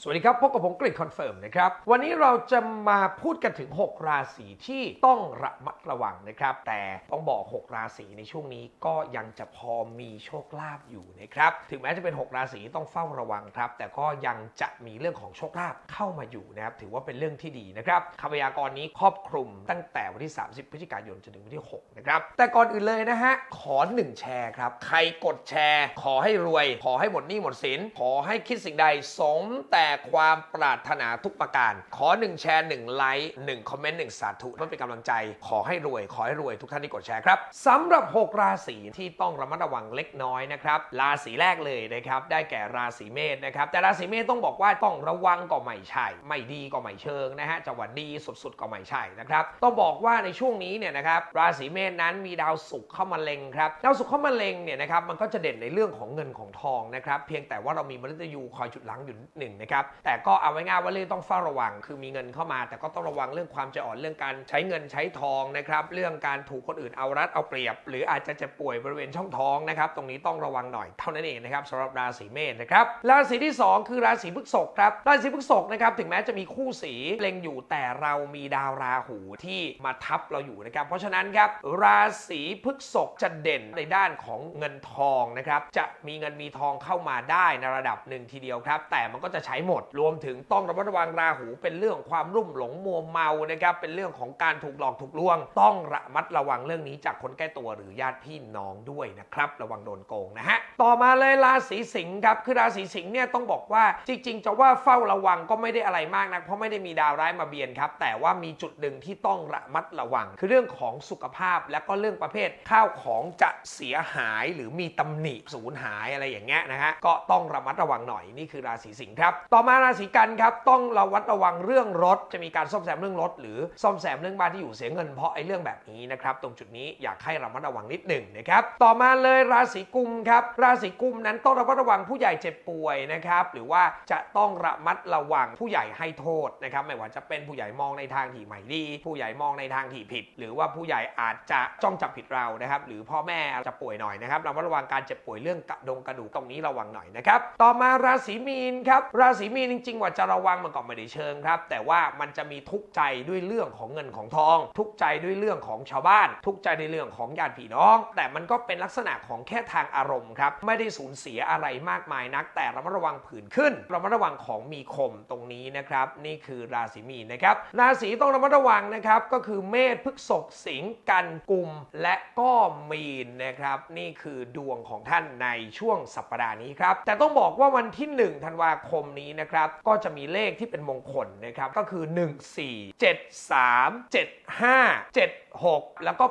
สวัสดีครับพบกับผมกริดคอนเฟิร์มนะครับ วันนี้เราจะมาพูดกันถึง 6 ราศีที่ต้องระมัดระวังนะครับ แต่ต้องบอก 6 ราศีในช่วงนี้ก็ยังจะพอมีโชคลาภอยู่นะครับ ถึงแม้จะเป็น 6 ราศีต้องเฝ้าระวังครับ แต่ก็ยังจะมีเรื่องของโชคลาภเข้ามาอยู่นะครับ ถือว่าเป็นเรื่องที่ดีนะครับคำพยากรณ์นี้ครอบคลุมตั้งแต่วันที่ 30 พฤศจิกายนจนถึงวันที่ 6 นะครับ แต่ก่อนอื่นเลยนะฮะขอ 1 แชร์ครับ ใครกดแชร์ ขอให้รวย ขอให้หมดหนี้หมดสิน ขอให้คิดสิ่งใดสมแต่แต่ความปรารถนาทุกประการ ขอ 1 แชร์ 1 ไลค์1คอมเมนต์1สาธุเพื่อเป็นกำลังใจ ขอให้รวย ขอให้รวยทุกท่านที่กดแชร์ครับสำหรับ 6 ราศีที่ต้องระมัดระวังเล็กน้อยนะครับ ราศีแรกเลยนะครับ ได้แก่ราศีเมษนะครับ แต่ราศีเมษต้องบอกว่าต้องระวังก็ไม่ใช่ ไม่ดีก็ไม่เชิงนะฮะจะว่าดีสุดๆก็ไม่ใช่นะครับ ต้องบอกว่าในช่วงนี้เนี่ยนะครับ ราศีเมษนั้นมีดาวศุกร์เข้ามาเล็งครับ ดาวศุกร์เข้ามาเล็งเนี่ยนะครับ มันก็จะเด่นในเรื่องของเงินของทองนะครับ เพียงแต่ว่าเรามีมฤตยูคอยจุดหลังอยู่หนึ่งนะครับแต่ก็เอาไว้ง่ายว่าเรื่องต้องเฝ้าระวัง คือมีเงินเข้ามา แต่ก็ต้องระวังเรื่องความใจอ่อนเรื่องการใช้เงินใช้ทองนะครับเรื่องการถูกคนอื่นเอารัดเอาเปรียบ หรืออาจจะเจ็บป่วยบริเวณช่องท้องนะครับตรงนี้ต้องระวังหน่อยเท่านั้นเองนะครับสำหรับราศีเมษนะครับราศีที่ 2 คือราศีพฤษภครับราศีพฤษภนะครับถึงแม้จะมีคู่สีเล็งอยู่แต่เรามีดาวราหูที่มาทับเราอยู่นะครับเพราะฉะนั้นครับราศีพฤษภจะเด่นในด้านของเงินทองนะครับจะมีเงินมีทองเข้ามาได้ในระดับหนึ่งทีเดียวครับแต่มันก็จะใช้หมด รวมถึงต้องระมัดระวังราหู เป็นเรื่องของความรุ่มหลงมัวเมานะครับเป็นเรื่องของการถูกหลอกถูกลวง ต้องระมัดระวังเรื่องนี้จากคนใกล้ตัวหรือญาติพี่น้องด้วยนะครับ ระวังโดนโกงนะฮะต่อมาเลยราศีสิงห์ครับคือราศีสิงห์เนี่ยต้องบอกว่าจริง ๆ จะว่าเฝ้าระวังก็ไม่ได้อะไรมากนะเพราะไม่ได้มีดาวร้ายมาเบียนครับแต่ว่ามีจุดหนึ่งที่ต้องระมัดระวัง คือเรื่องของสุขภาพและก็เรื่องประเภทข้าวของจะเสียหายหรือมีตำหนิสูญหายอะไรอย่างเงี้ยนะฮะก็ต้องระมัดระวังหน่อยนี่คือราศีสิงห์ครับต่อมาราศีกันครับต้องระวัดระวังเรื่องรถ จะมีการซ่อมแซมเรื่องรถ หรือซ่อมแซมเรื่องบ้านที่อยู่เสียเงินเพราะไอ้เรื่องแบบนี้นะครับตรงจุดนี้อยากให้ระมัดระวังนิดหนึ่งนะครับต่อมาเลยราศีกุมครับราศีกุมนั้นต้องระมัดระวังผู้ใหญ่เจ็บป่วยนะครับหรือว่าจะต้องระมัดระวังผู้ใหญ่ให้โทษนะครับไม่ว่าจะเป็นผู้ใหญ่มองในทางที่ไม่ดี ผู้ใหญ่มองในทางที่ผิด หรือว่าผู้ใหญ่อาจจะจ้องจับผิดเรานะครับหรือพ่อแม่จะป่วยหน่อยนะครับระมัดระวังการเจ็บป่วยเรื่องกระดงกระดูกตรงนี้ระวังหน่อยนะครับต่อมาราศีมีนครับราศีีมีนจริง ๆ ว่าจะระวังมันก็ไม่ได้เชิงครับ แต่ว่ามันจะมีทุกข์ใจด้วยเรื่องของเงินของทอง ทุกข์ใจด้วยเรื่องของชาวบ้าน ทุกข์ใจในเรื่องของญาติพี่น้อง แต่มันก็เป็นลักษณะของแค่ทางอารมณ์ครับไม่ได้สูญเสียอะไรมากมายนัก แต่ระมัดระวังผื่นขึ้นระมัดระวังของมีคมตรงนี้นะครับนี่คือราศีมีนนะครับราศีต้องระมัดระวังนะครับก็คือเมษพฤษภสิงห์กันกุมและก็มีนนะครับนี่คือดวงของท่านในช่วงสัปดาห์นี้ครับแต่ต้องบอกว่าวันที่ 1 ธันวาคมนี้นะครับ ก็จะมีเลขที่เป็นมงคลนะครับ ก็คือ 1 4 7 3 7 5 7 6 แล้วก็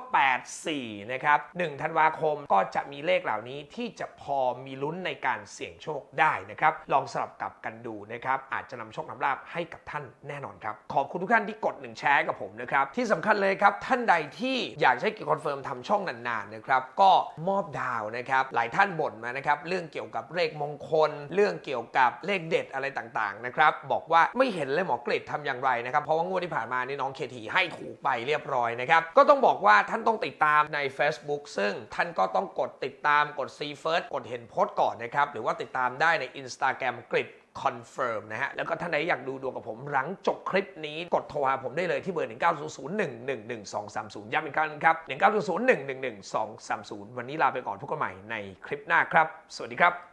84 นะครับ 1 ธันวาคมก็จะมีเลขเหล่านี้ที่จะพอมีลุ้นในการเสี่ยงโชคได้นะครับ ลองสลับกลับกันดูนะครับ อาจจะนำโชคนำลาบให้กับท่านแน่นอนครับ ขอบคุณทุกท่านที่กด1แชร์กับผมนะครับ ที่สำคัญเลยครับ ท่านใดที่อยากให้กิจคอนเฟิร์มทำช่องนานๆนะครับ ก็มอบดาวนะครับ หลายท่านบ่นมานะครับ เรื่องเกี่ยวกับเลขมงคล เรื่องเกี่ยวกับเลขเด็ดอะไรต่างๆนะครับบอกว่าไม่เห็นเลยหมอเกรดทำอย่างไรนะครับเพราะว่างวดที่ผ่านมานี่น้องเคทีให้ถูกไปเรียบร้อยนะครับก็ต้องบอกว่าท่านต้องติดตามใน Facebook ซึ่งท่านก็ต้องกดติดตามกด See First กดเห็นโพสต์ก่อนนะครับหรือว่าติดตามได้ใน Instagram กริดคอนเฟิร์มนะฮะ แล้วก็ท่านใดอยากดูดวงกับผมหลังจบคลิปนี้ กดโทรหาผมได้เลยที่เบอร์ 1900111230 ย้ำอีกครั้งครับ 1900111230 วันนี้ลาไปก่อนพบกันใหม่ในคลิปหน้าครับ สวัสดีครับ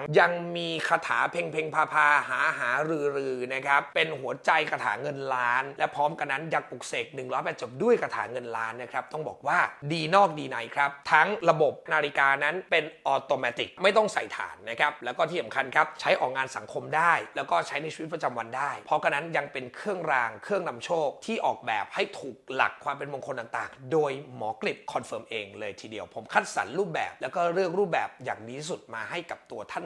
ยังมีคาถาเพ่งเพ่งพาพาหาหารือรือนะครับเป็นหัวใจคาถาเงินล้าน และพร้อมกันนั้นยังปลุกเสก108จบด้วยคาถาเงินล้านนะครับต้องบอกว่าดีนอกดีในครับ ทั้งระบบนาฬิกานั้นเป็นออโตเมติกไม่ต้องใส่ฐานนะครับแล้วก็ที่สำคัญครับใช้ออกงานสังคมได้ แล้วก็ใช้ในชีวิตประจำวันได้ เพราะกันนั้นยังเป็นเครื่องรางเครื่องนำโชคที่ออกแบบให้ถูกหลักความเป็นมงคลต่างๆ โดยหมอกลิบคอนเฟิร์มเองเลยทีเดียว ผมคัดสรรรูปแบบ แล้วก็เลือกรูปแบบอย่างดีที่สุดมาให้กับตัวท่าน